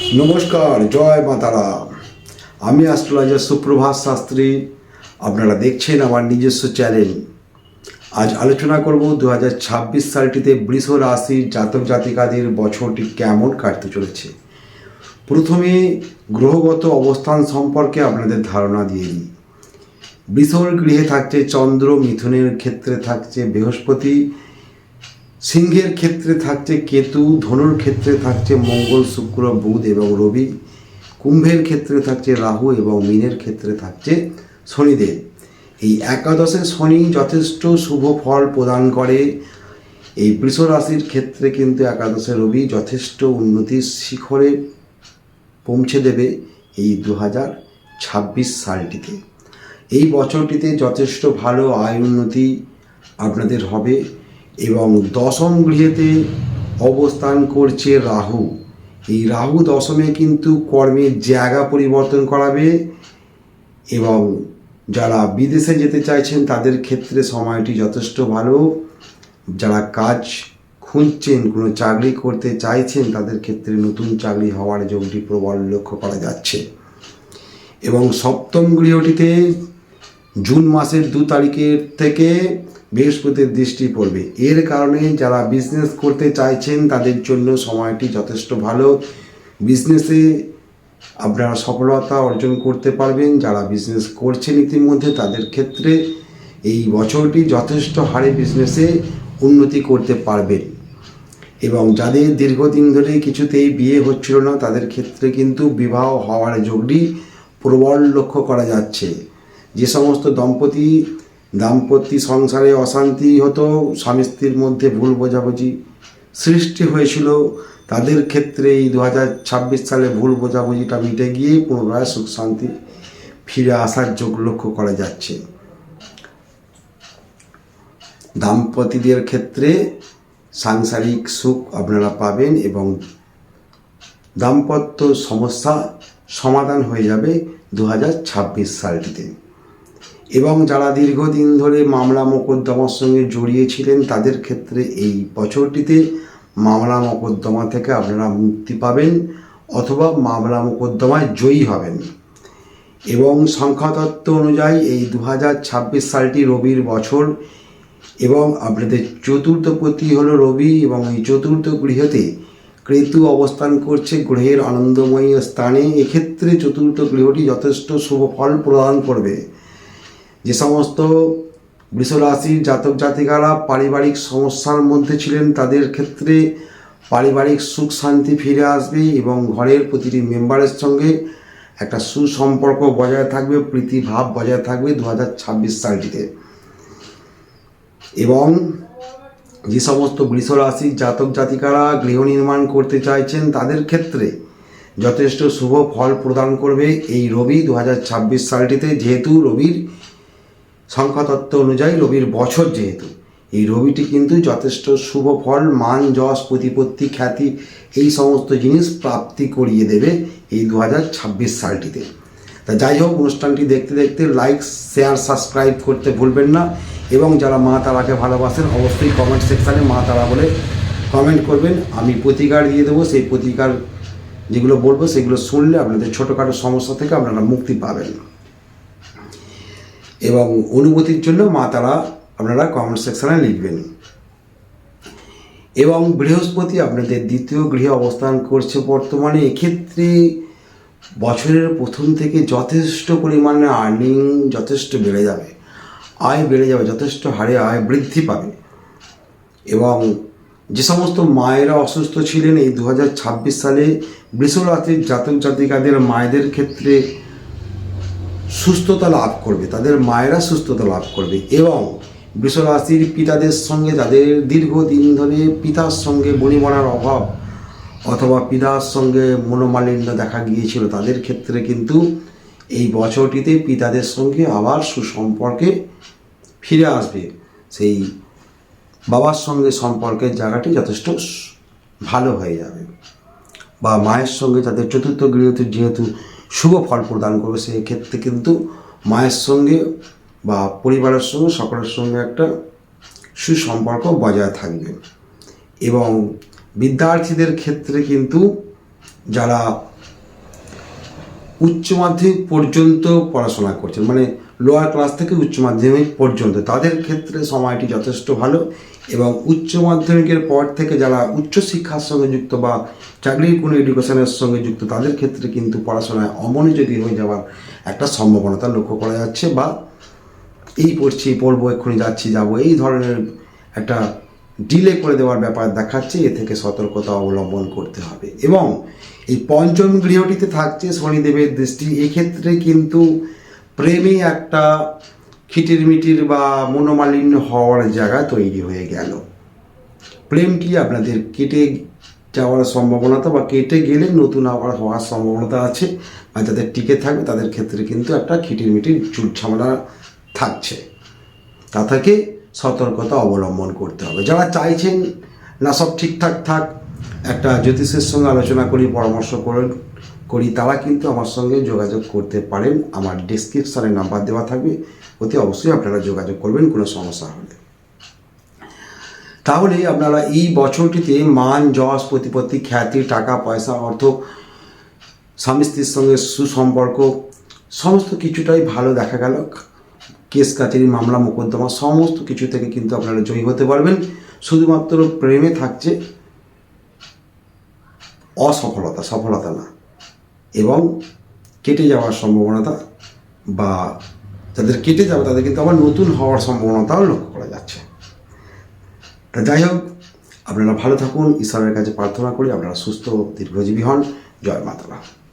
নমস্কার, জয় মাতারা আমি অ্যাস্ট্রোলজার সুপ্রভাত শাস্ত্রী। আপনারা দেখছেন আমার নিজস্ব চ্যানেল আজ আলোচনা করব দু হাজার ছাব্বিশ সালটিতে বৃষ রাশির জাতক জাতিকাদের বছরটি কেমন কাটতে চলেছে। প্রথমে গ্রহগত অবস্থান সম্পর্কে আপনাদের ধারণা দিয়ে দিই। বৃষর গৃহে থাকছে চন্দ্র, মিথুনের ক্ষেত্রে থাকছে বৃহস্পতি সিংহের ক্ষেত্রে থাকছে কেতু, ধনুর ক্ষেত্রে থাকছে মঙ্গল, শুক্র, বুধ এবং রবি। কুম্ভের ক্ষেত্রে থাকছে রাহু এবং মিনের ক্ষেত্রে থাকছে শনিদেব। এই একাদশে শনি যথেষ্ট শুভ ফল প্রদান করে। এই বৃষ রাশির ক্ষেত্রে কিন্তু একাদশে রবি যথেষ্ট উন্নতির শিখরে পৌঁছে দেবে এই দু হাজার ছাব্বিশ সালটিতে। এই বছরটিতে যথেষ্ট ভালো আয় উন্নতি আপনাদের হবে। এবং দশম গৃহেতে অবস্থান করছে রাহু। এই রাহু দশমে কিন্তু কর্মের জায়গা পরিবর্তন করাবে এবং যারা বিদেশে যেতে চাইছেন, তাদের ক্ষেত্রে সময়টি যথেষ্ট ভালো। যারা কাজ খুঁজছেন, কোনো চাকরি করতে চাইছেন, তাদের ক্ষেত্রে নতুন চাকরি হওয়ার যোগটি প্রবল লক্ষ্য করা যাচ্ছে। এবং সপ্তম গৃহটিতে জুন মাসের দু তারিখের থেকে বৃহস্পতির দৃষ্টি পড়বে। এর কারণে যারা বিজনেস করতে চাইছেন, তাদের জন্য সময়টি যথেষ্ট ভালো। বিজনেসে আপনারা সফলতা অর্জন করতে পারবেন। যারা বিজনেস করছেন ইতিমধ্যে, তাদের ক্ষেত্রে এই বছরটি যথেষ্ট হারে বিজনেসে উন্নতি করতে পারবেন। এবং যাদের দীর্ঘদিন ধরে কিছুতেই বিয়ে হচ্ছিল না, তাদের ক্ষেত্রে কিন্তু বিবাহ হওয়ার যোগটি প্রবল লক্ষ্য করা যাচ্ছে। যে সমস্ত দম্পতি দাম্পত্য সংসারে অশান্তি হতো, স্বামী স্ত্রীর মধ্যে ভুল বোঝাবুঝি সৃষ্টি হয়েছিল। তাদের ক্ষেত্রে এই দু হাজার ছাব্বিশ সালে ভুল বোঝাবুঝিটা মিটে গিয়ে পুনরায় সুখ শান্তি ফিরে আসার যোগ লক্ষ্য করা যাচ্ছে। দাম্পতিদের ক্ষেত্রে সাংসারিক সুখ আপনারা পাবেন এবং দাম্পত্য সমস্যা সমাধান হয়ে যাবে দু হাজার ছাব্বিশ সালটিতে। এবং যারা দীর্ঘদিন ধরে মামলা মোকদ্দমার সঙ্গে জড়িয়েছিলেন, তাদের ক্ষেত্রে এই বছরটিতে মামলা মোকদ্দমা থেকে আপনারা মুক্তি পাবেন অথবা মামলা মোকদ্দমায় জয়ী হবেন। এবং সংখ্যাতত্ত্ব অনুযায়ী এই দু হাজার ছাব্বিশ সালটি রবির বছর এবং আপনাদের চতুর্থ প্রতি হলো রবি এবং এই চতুর্থ গৃহতে কেতু অবস্থান করছে গ্রহের আনন্দময়ী স্থানে। এক্ষেত্রে চতুর্থ গৃহটি যথেষ্ট শুভ ফল প্রদান করবে। যে সমস্ত বৃষরাশির জাতক জাতিকারা পারিবারিক সমস্যার মধ্যে ছিলেন, তাদের ক্ষেত্রে পারিবারিক সুখ শান্তি ফিরে আসবে এবং ঘরের প্রতিটি মেম্বারের সঙ্গে একটা সুসম্পর্ক বজায় থাকবে, প্রীতিভাব বজায় থাকবে দু হাজার ছাব্বিশ সালটিতে। এবং যে সমস্ত বৃষরাশির জাতক জাতিকারা গৃহ নির্মাণ করতে চাইছেন, তাদের ক্ষেত্রে যথেষ্ট শুভ ফল প্রদান করবে এই রবি দু হাজার ছাব্বিশ সালটিতে, যেহেতু রবির সংখ্যাতত্ত্ব অনুযায়ী রবির বছর যেহেতু। এই রবিটি কিন্তু যথেষ্ট শুভ ফল, মান, যশ, প্রতিপত্তি, খ্যাতি, এই সমস্ত জিনিস প্রাপ্তি করিয়ে দেবে এই দু হাজার ছাব্বিশ সালটিতে। তা যাই হোক, অনুষ্ঠানটি দেখতে দেখতে লাইক শেয়ার সাবস্ক্রাইব করতে ভুলবেন না এবং যারা মা তারাকে ভালোবাসেন অবশ্যই কমেন্ট সেকশানে মা তারা বলে কমেন্ট করবেন। আমি প্রতিকার দিয়ে দেবো, সেই প্রতিকার যেগুলো বলব সেগুলো শুনলে আপনাদের ছোটোখাটো সমস্যা থেকে আপনারা মুক্তি পাবেন। এবং অনুভূতির জন্য মা তারা আপনারা কমেন্ট সেকশানে লিখবেন। এবং বৃহস্পতি আপনাদের দ্বিতীয় গৃহে অবস্থান করছে বর্তমানে। এক্ষেত্রে বছরের প্রথম থেকে যথেষ্ট পরিমাণে আর্নিং যথেষ্ট বেড়ে যাবে। আয় বেড়ে যাবে, যথেষ্ট হারে আয় বৃদ্ধি পাবে। এবং যে সমস্ত মায়েরা অসুস্থ ছিলেন এই দু হাজার ছাব্বিশ সালে বৃষরাত্রির জাতক জাতিকাদের মায়েদের ক্ষেত্রে সুস্থতা লাভ করবে, তাদের মায়েরা সুস্থতা লাভ করবে এবং বৃষরাশির পিতাদের সঙ্গে, যাদের দীর্ঘদিন ধরে পিতার সঙ্গে বনিবনার অভাব অথবা পিতার সঙ্গে মনোমালিন্য দেখা গিয়েছিল, তাদের ক্ষেত্রে কিন্তু এই বছরটিতে পিতাদের সঙ্গে আবার সুসম্পর্কে ফিরে আসবে। সেই বাবার সঙ্গে সম্পর্কের জায়গাটি যথেষ্ট ভালো হয়ে যাবে। বা মায়ের সঙ্গে তাদের চতুর্থ গৃহতে যেহেতু শুভ ফল প্রদান করবে। সেই ক্ষেত্রে কিন্তু মায়ের সঙ্গে বা পরিবারের সঙ্গে, সকলের সঙ্গে একটা সুসম্পর্ক বজায় থাকবে। এবং বিদ্যার্থীদের ক্ষেত্রে কিন্তু যারা উচ্চ মাধ্যমিক পর্যন্ত পড়াশোনা করছেন মানে লোয়ার ক্লাস থেকে উচ্চ মাধ্যমিক পর্যন্ত, তাদের ক্ষেত্রে সময়টি যথেষ্ট ভালো। এবং উচ্চ মাধ্যমিকের পর থেকে যারা উচ্চ শিক্ষার সঙ্গে যুক্ত বা চাকরির কোনো এডুকেশনের সঙ্গে যুক্ত, তাদের ক্ষেত্রে কিন্তু পড়াশোনায় অমনোযোগী হয়ে যাওয়ার একটা সম্ভাবনাটা লক্ষ্য করা যাচ্ছে বা এই পড়ছি পড়ব, এক্ষুনি যাচ্ছি, যাব, এই ধরনের একটা ডিলে করে দেওয়ার ব্যাপার দেখাচ্ছে, এ থেকে সতর্কতা অবলম্বন করতে হবে। এবং এই পঞ্চম গৃহটিতে থাকছে শনিদেবের দৃষ্টি এক্ষেত্রে কিন্তু প্রেমে একটা খিটির মিটির বা মনোমালিন্য হওয়ার জায়গা তৈরি হয়ে গেল। প্রেমটি আপনাদের কেটে যাওয়ার সম্ভাবনাটা বা কেটে গেলে নতুন আবার হওয়ার সম্ভাবনাটা আছে। আর যাদের টিকে থাকবে, তাদের ক্ষেত্রে কিন্তু একটা খিটির মিটির চুট ঝামেলা থাকছে। তা থেকে সতর্কতা অবলম্বন করতে হবে। যারা চাইছেন না সব ঠিকঠাক থাক, একটা জ্যোতিষের সঙ্গে আলোচনা করি, পরামর্শ করে করি, তারা কিন্তু আমার সঙ্গে যোগাযোগ করতে পারেন। আমার ডিসক্রিপশানে নাম্বার দেওয়া থাকবে। অতি অবশ্যই আপনারা যোগাযোগ করবেন, কোনো সমস্যা হলে তাহলে আপনারা এই বছরটিতে মান, যশ, প্রতিপত্তি, খ্যাতি, টাকা, পয়সা, অর্থ, স্বামী স্ত্রীর সঙ্গে সুসম্পর্ক, সমস্ত কিছুটাই ভালো দেখা গেল। কেস কাচারি মামলা, মোকদ্দমা, সমস্ত কিছু থেকে কিন্তু আপনারা জয়ী হতে পারবেন। শুধুমাত্র প্রেমে থাকছে অসফলতা, সফলতা না, এবং কেটে যাওয়ার সম্ভাবনাটা বা যাদের কেটে যাবে তাদের কিন্তু আবার নতুন হওয়ার সম্ভাবনাটাও লক্ষ্য করা যাচ্ছে। তা যাই হোক, আপনারা ভালো থাকুন, ঈশ্বরের কাছে প্রার্থনা করি, আপনারা সুস্থ দীর্ঘজীবী হন। জয় মাতারা।